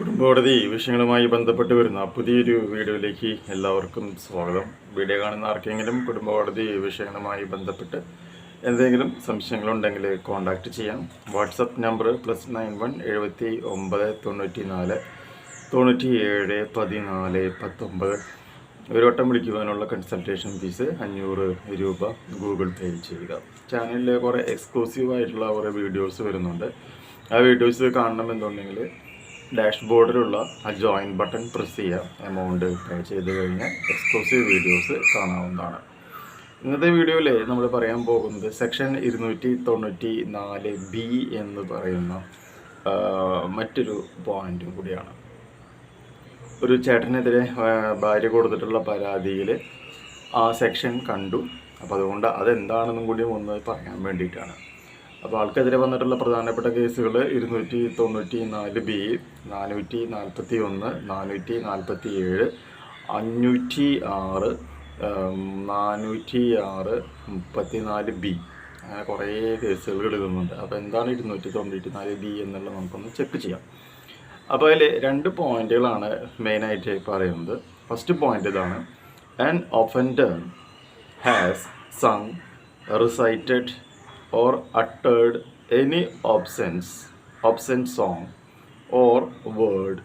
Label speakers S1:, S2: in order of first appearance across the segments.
S1: കുടുംബകോടതി വിഷയങ്ങളുമായി ബന്ധപ്പെട്ട് വരുന്ന പുതിയൊരു വീഡിയോയിലേക്ക് എല്ലാവർക്കും സ്വാഗതം. വീഡിയോ കാണുന്ന ആർക്കെങ്കിലും കുടുംബകോടതി വിഷയങ്ങളുമായി ബന്ധപ്പെട്ട് എന്തെങ്കിലും സംശയങ്ങളുണ്ടെങ്കിൽ കോൺടാക്റ്റ് ചെയ്യാം. WhatsApp number plus nine one എഴുപത്തി ഒമ്പത് തൊണ്ണൂറ്റി നാല് തൊണ്ണൂറ്റി ഏഴ് പതിനാല് പത്തൊമ്പത്. ഒരു വട്ടം വിളിക്കുവാനുള്ള കൺസൾട്ടേഷൻ ഫീസ് അഞ്ഞൂറ് രൂപ ഗൂഗിൾ പേ ചെയ്യുക. ചാനലിൽ കുറേ എക്സ്ക്ലൂസീവ് ആയിട്ടുള്ള കുറേ വീഡിയോസ് വരുന്നുണ്ട്. ആ വീഡിയോസ് കാണണമെന്നുണ്ടെങ്കിൽ ഡാഷ്ബോർഡിലുള്ള ആ ജോയിൻ ബട്ടൺ പ്രസ് ചെയ്യുക എമൗണ്ട് പേ ചെയ്ത് കഴിഞ്ഞാൽ എക്സ്ക്ലൂസീവ് വീഡിയോസ് കാണാവുന്നതാണ്. ഇന്നത്തെ വീഡിയോയിൽ നമ്മൾ പറയാൻ പോകുന്നത് സെക്ഷൻ ഇരുന്നൂറ്റി തൊണ്ണൂറ്റി നാല് ബി എന്ന് പറയുന്ന മറ്റൊരു പോയിന്റും കൂടിയാണ്. ഒരു ചേട്ടനെതിരെ ഭാര്യ കൊടുത്തിട്ടുള്ള പരാതിയിൽ ആ സെക്ഷൻ കണ്ടു. അപ്പോൾ അതുകൊണ്ട് അതെന്താണെന്നും കൂടി ഒന്ന് പറയാൻ വേണ്ടിയിട്ടാണ്. അപ്പോൾ ആൾക്കെതിരെ വന്നിട്ടുള്ള പ്രധാനപ്പെട്ട കേസുകൾ ഇരുന്നൂറ്റി തൊണ്ണൂറ്റി നാല് ബി നാനൂറ്റി നാൽപ്പത്തി ഒന്ന് നാനൂറ്റി നാൽപ്പത്തി ഏഴ് അഞ്ഞൂറ്റി ആറ് നാനൂറ്റി ആറ് മുപ്പത്തി നാല് ബി. അങ്ങനെ കുറേ കേസുകൾ എഴുതുന്നുണ്ട് അപ്പോൾ എന്താണ് ഇരുന്നൂറ്റി തൊണ്ണൂറ്റി നാല് ബി എന്നുള്ളത് നമുക്കൊന്ന് ചെക്ക് ചെയ്യാം. അപ്പോൾ അതിൽ രണ്ട് പോയിന്റുകളാണ് മെയിനായിട്ട് പറയുന്നത്. ഫസ്റ്റ് പോയിന്റ് ഇതാണ് an offender has sung recited or uttered any options option song or word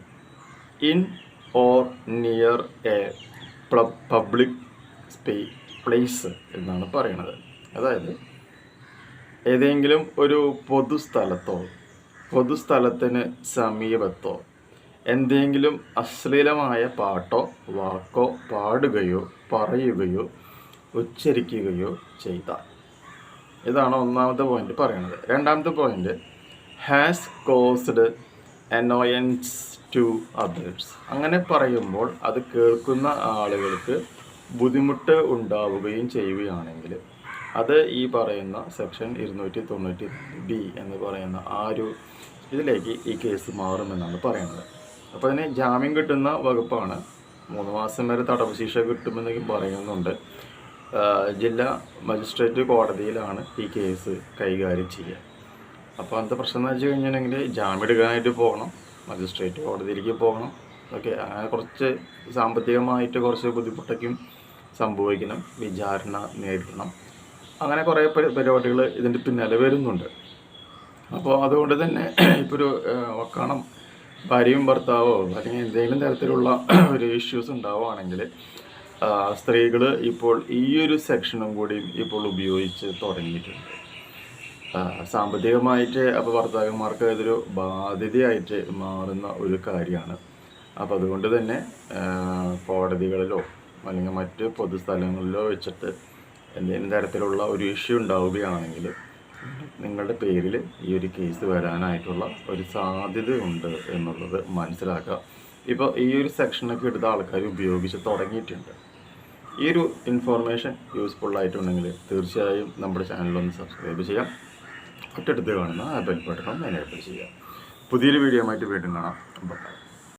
S1: in or near a public സ്പേ place എന്നാണ് പറയുന്നത് അതായത് ഏതെങ്കിലും ഒരു പൊതുസ്ഥലത്തോ പൊതുസ്ഥലത്തിന് സമീപത്തോ എന്തെങ്കിലും അശ്ലീലമായ പാട്ടോ വാക്കോ പാടുകയോ പറയുകയോ ഉച്ചരിക്കുകയോ ചെയ്താൽ ഇതാണ് ഒന്നാമത്തെ പോയിന്റ് പറയുന്നത് രണ്ടാമത്തെ point has caused annoyance to others അങ്ങനെ പറയുമ്പോൾ അത് കേൾക്കുന്ന ആളുകൾക്ക് ബുദ്ധിമുട്ട് ഉണ്ടാവുകയും ചെയ്യുകയാണെങ്കിൽ അത് ഈ പറയുന്ന സെക്ഷൻ ഇരുന്നൂറ്റി തൊണ്ണൂറ്റി ബി എന്ന് പറയുന്ന ആ ഒരു ഇതിലേക്ക് ഈ കേസ് മാറുമെന്നാണ് പറയുന്നത്. അപ്പോൾ അതിന് ജാമ്യം കിട്ടുന്ന വകുപ്പാണ്. മൂന്ന് മാസം വരെ തടവ് ശിക്ഷ കിട്ടുമെന്നൊക്കെ പറയുന്നുണ്ട്. ജില്ലാ മജിസ്ട്രേറ്റ് കോടതിയിലാണ് ഈ കേസ് കൈകാര്യം ചെയ്യുക. അപ്പോൾ അന്നത്തെ പ്രശ്നം എന്ന് വെച്ച് കഴിഞ്ഞിട്ടുണ്ടെങ്കിൽ ജാമ്യം എടുക്കാനായിട്ട് പോകണം മജിസ്ട്രേറ്റ് കോടതിയിലേക്ക് പോകണം. ഓക്കെ അങ്ങനെ കുറച്ച് സാമ്പത്തികമായിട്ട് കുറച്ച് ബുദ്ധിമുട്ടൊക്കെയും സംഭവിക്കണം വിചാരണ നേരിടണം. അങ്ങനെ കുറേ പരിപാടികൾ ഇതിന്റെ പിന്നാലെ വരുന്നുണ്ട്. അപ്പോൾ അതുകൊണ്ട് തന്നെ ഇപ്പോൾ ഒരു വക്കണം ഭാര്യയും ഭർത്താവോ അല്ലെങ്കിൽ എന്തെങ്കിലും തരത്തിലുള്ള ഒരു ഇഷ്യൂസ് ഉണ്ടാവുകയാണെങ്കിൽ സ്ത്രീകൾ ഇപ്പോൾ ഈ ഒരു സെക്ഷനും കൂടി ഇപ്പോൾ ഉപയോഗിച്ച് തുടങ്ങിയിട്ടുണ്ട്. സാമ്പത്തികമായിട്ട് അപ്പോൾ ഭർത്താക്കന്മാർക്ക് ഇതൊരു ബാധ്യതയായിട്ട് മാറുന്ന ഒരു കാര്യമാണ്. അപ്പോൾ അതുകൊണ്ട് തന്നെ കോടതികളിലോ അല്ലെങ്കിൽ മറ്റ് പൊതുസ്ഥലങ്ങളിലോ വെച്ചിട്ട് എന്തെങ്കിലും തരത്തിലുള്ള ഒരു ഇഷ്യൂ ഉണ്ടാവുകയാണെങ്കിൽ നിങ്ങളുടെ പേരിൽ ഈ ഒരു കേസ് വരാനായിട്ടുള്ള ഒരു സാധ്യതയുണ്ട് എന്നുള്ളത് മനസ്സിലാക്കുക. ഇപ്പോൾ ഈ ഒരു സെക്ഷനൊക്കെ എടുത്ത ആൾക്കാർ ഉപയോഗിച്ച് തുടങ്ങിയിട്ടുണ്ട്. ഈ ഒരു ഇൻഫോർമേഷൻ യൂസ്ഫുൾ ആയിട്ടുണ്ടെങ്കിൽ തീർച്ചയായും നമ്മുടെ ചാനലൊന്ന് സബ്സ്ക്രൈബ് ചെയ്യാം. ഒറ്റടുത്ത് കാണുന്ന ആ ബെൽ ബട്ടണും എനേബിൾ ചെയ്യാം. പുതിയൊരു വീഡിയോ ആയിട്ട് വീണ്ടും കാണാം. ബൈ